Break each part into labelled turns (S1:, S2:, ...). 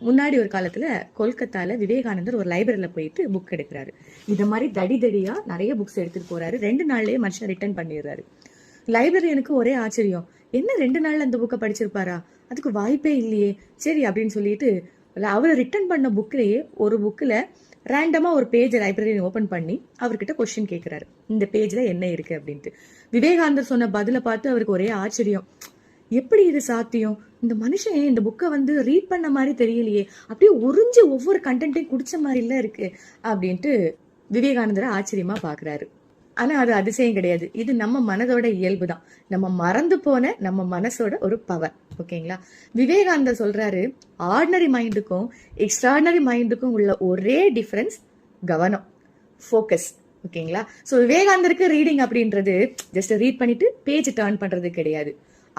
S1: முன்னாடி ஒரு காலத்துல கொல்கத்தால விவேகானந்தர் ஒரு லைப்ரரியில போயிட்டு புக் எடுக்கிறாரு. இந்த மாதிரி தடி தடியா நிறைய புக்ஸ் எடுத்துட்டு போறாரு. ரெண்டு நாள்லயே மனுஷன் ரிட்டர்ன் பண்ணிடுறாரு. லைப்ரரியனுக்கு ஒரே ஆச்சரியம். என்ன ரெண்டு நாள்ல அந்த புக்கை படிச்சிருப்பாரா? அதுக்கு வாய்ப்பே இல்லையே. சரி அப்படின்னு சொல்லிட்டு அவர் ரிட்டர்ன் பண்ண புக்கிலேயே ஒரு புக்கில் ரேண்டமாக ஒரு பேஜ் லைப்ரரி ஓப்பன் பண்ணி அவர்கிட்ட கொஸ்டின் கேட்குறாரு இந்த பேஜில் என்ன இருக்குது அப்படின்ட்டு. விவேகானந்தர் சொன்ன பதிலை பார்த்து அவருக்கு ஒரே ஆச்சரியம். எப்படி இது சாத்தியம்? இந்த மனுஷன் இந்த புக்கை வந்து ரீட் பண்ண மாதிரி தெரியலையே. அப்படியே உறிஞ்சு ஒவ்வொரு கண்டென்ட்டையும் குடிச்ச மாதிரில இருக்கு அப்படின்ட்டு விவேகானந்தரை ஆச்சரியமா பாக்குறாரு. ஆனா அது அதிசயம் கிடையாது. இது நம்ம மனதோட இயல்பு தான். நம்ம மறந்து போன நம்ம மனசோட ஒரு பவர் ஓகேங்களா? விவேகானந்தர் சொல்றாரு ஆர்டினரி மைண்டுக்கும் எக்ஸ்ட்ராடினரி மைண்டுக்கும் உள்ள ஒரே டிஃபரன்ஸ் கவனம் ஃபோக்கஸ் ஓகேங்களா? ஸோ விவேகானந்தருக்கு ரீடிங் அப்படின்றது ஜஸ்ட் ரீட் பண்ணிட்டு பேஜ் டேர்ன் பண்றது கிடையாது.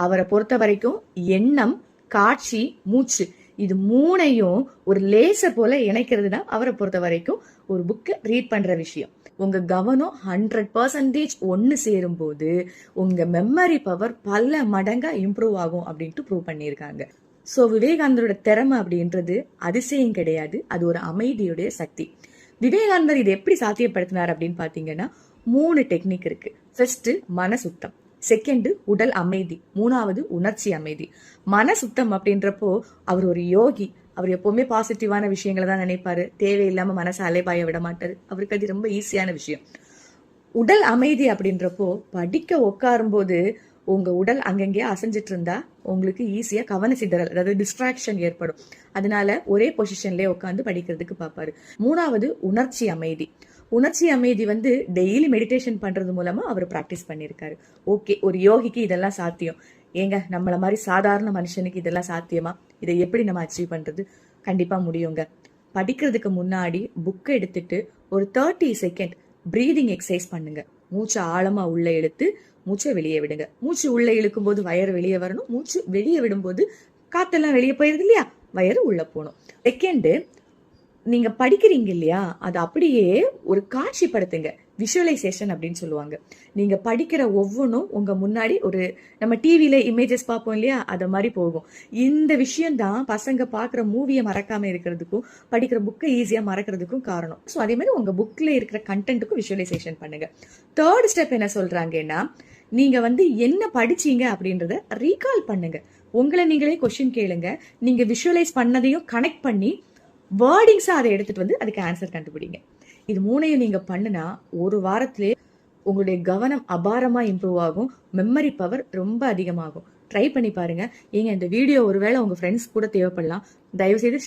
S1: அவரை பொறுத்த வரைக்கும் எண்ணம் காட்சி மூச்சு இது மூணையும் ஒரு லேசர் போல இணைக்கிறது தான் அவரை பொறுத்த வரைக்கும் ஒரு புக்கை ரீட் பண்ற விஷயம். உங்க கவனம் ஹண்ட்ரட் பர்சன்டேஜ் ஒன்று சேரும்போது உங்க மெமரி பவர் பல மடங்கா இம்ப்ரூவ் ஆகும் அப்படின்ட்டு ப்ரூவ் பண்ணியிருக்காங்க. ஸோ விவேகானந்தரோட திறமை அப்படின்றது அதிசயம் கிடையாது. அது ஒரு அமைதியுடைய சக்தி. விவேகானந்தர் இதை எப்படி சாத்தியப்படுத்தினார் அப்படின்னு பார்த்தீங்கன்னா மூணு டெக்னிக் இருக்கு. ஃபர்ஸ்ட் மன சுத்தம் செகண்ட் உடல் அமைதி. மூணாவது உணர்ச்சி அமைதி. மன சுத்தம் அப்படின்றப்போ அவர் ஒரு யோகி. அவர் எப்பவுமே பாசிட்டிவான விஷயங்களை தான் நினைப்பாரு. தேவையில்லாம மனசை அலைபாய விட மாட்டாரு. அவருக்கு அது ரொம்ப ஈஸியான விஷயம். உடல் அமைதி அப்படின்றப்போ படிக்க உட்காரும்போது உங்க உடல் அங்கங்கே அசைஞ்சிட்டு இருந்தா உங்களுக்கு ஈஸியா கவன சிதறல் அதாவது டிஸ்ட்ராக்ஷன் ஏற்படும். அதனால ஒரே பொசிஷன்லயே உட்காந்து படிக்கிறதுக்கு பார்ப்பாரு மூணாவது உணர்ச்சி அமைதி. உணர்ச்சி அமைதி வந்து டெய்லி மெடிடேஷன் பண்றது மூலமா அவர் பிராக்டிஸ் பண்ணியிருக்காரு ஓகே ஒரு யோகிக்கு இதெல்லாம் சாத்தியம். ஏங்க நம்மள மாதிரி சாதாரண மனுஷனுக்கு இதெல்லாம் சாத்தியமா? இதை எப்படி நம்ம அச்சீவ் பண்றது? கண்டிப்பா முடியுங்க. படிக்கிறதுக்கு முன்னாடி புக்கை எடுத்துட்டு ஒரு தேர்ட்டி செகண்ட் ப்ரீதிங் எக்ஸசைஸ் பண்ணுங்க. மூச்சை ஆழமா உள்ள எடுத்து மூச்சை வெளியே விடுங்க. மூச்சு உள்ள இழுக்கும் போது வயர் வெளியே வரணும். மூச்சு வெளியே விடும்போது காத்தெல்லாம் வெளியே போயிருது இல்லையா? வயறு உள்ள போகணும். செகண்டு நீங்க படிக்கிறீங்க இல்லையா? அது அப்படியே ஒரு காட்சிப்படுத்துங்க. விஷுவலைசேஷன் அப்படின்னு சொல்லுவாங்க. நீங்க படிக்கிற ஒவ்வொன்றும் உங்க முன்னாடி ஒரு நம்ம டிவியில இமேஜஸ் பார்ப்போம் இல்லையா? அதை மாதிரி போகும். இந்த விஷயம் தான் பசங்க பார்க்குற மூவியை மறக்காம இருக்கிறதுக்கும் படிக்கிற புக்கை ஈஸியா மறக்கிறதுக்கும் காரணம். ஸோ அதே மாதிரி உங்க புக்ல இருக்கிற கண்டென்ட்டுக்கும் விஷுவலைசேஷன் பண்ணுங்க. தேர்ட் ஸ்டெப் என்ன சொல்றாங்கன்னா நீங்க வந்து என்ன படிச்சீங்க அப்படின்றத ரீகால் பண்ணுங்க. உங்களை நீங்களே கொஸ்டின் கேளுங்க. நீங்க விஷுவலைஸ் பண்ணதையும் கனெக்ட் பண்ணி வேர்டிங்ஸாக அதை எடுத்துட்டு வந்து அதுக்கு ஆன்சர் கண்டுபிடிங்க. இது மூணையும் நீங்க பண்ணுனா ஒரு வாரத்திலே உங்களுடைய கவனம் அபாரமா இம்ப்ரூவ் ஆகும். மெமரி பவர் ரொம்ப அதிகமாகும். ட்ரை பண்ணி பாருங்க. ஏங்க இந்த வீடியோ ஒருவேளை உங்க ஃப்ரெண்ட்ஸ் கூட தேவைப்படலாம். தயவு செய்து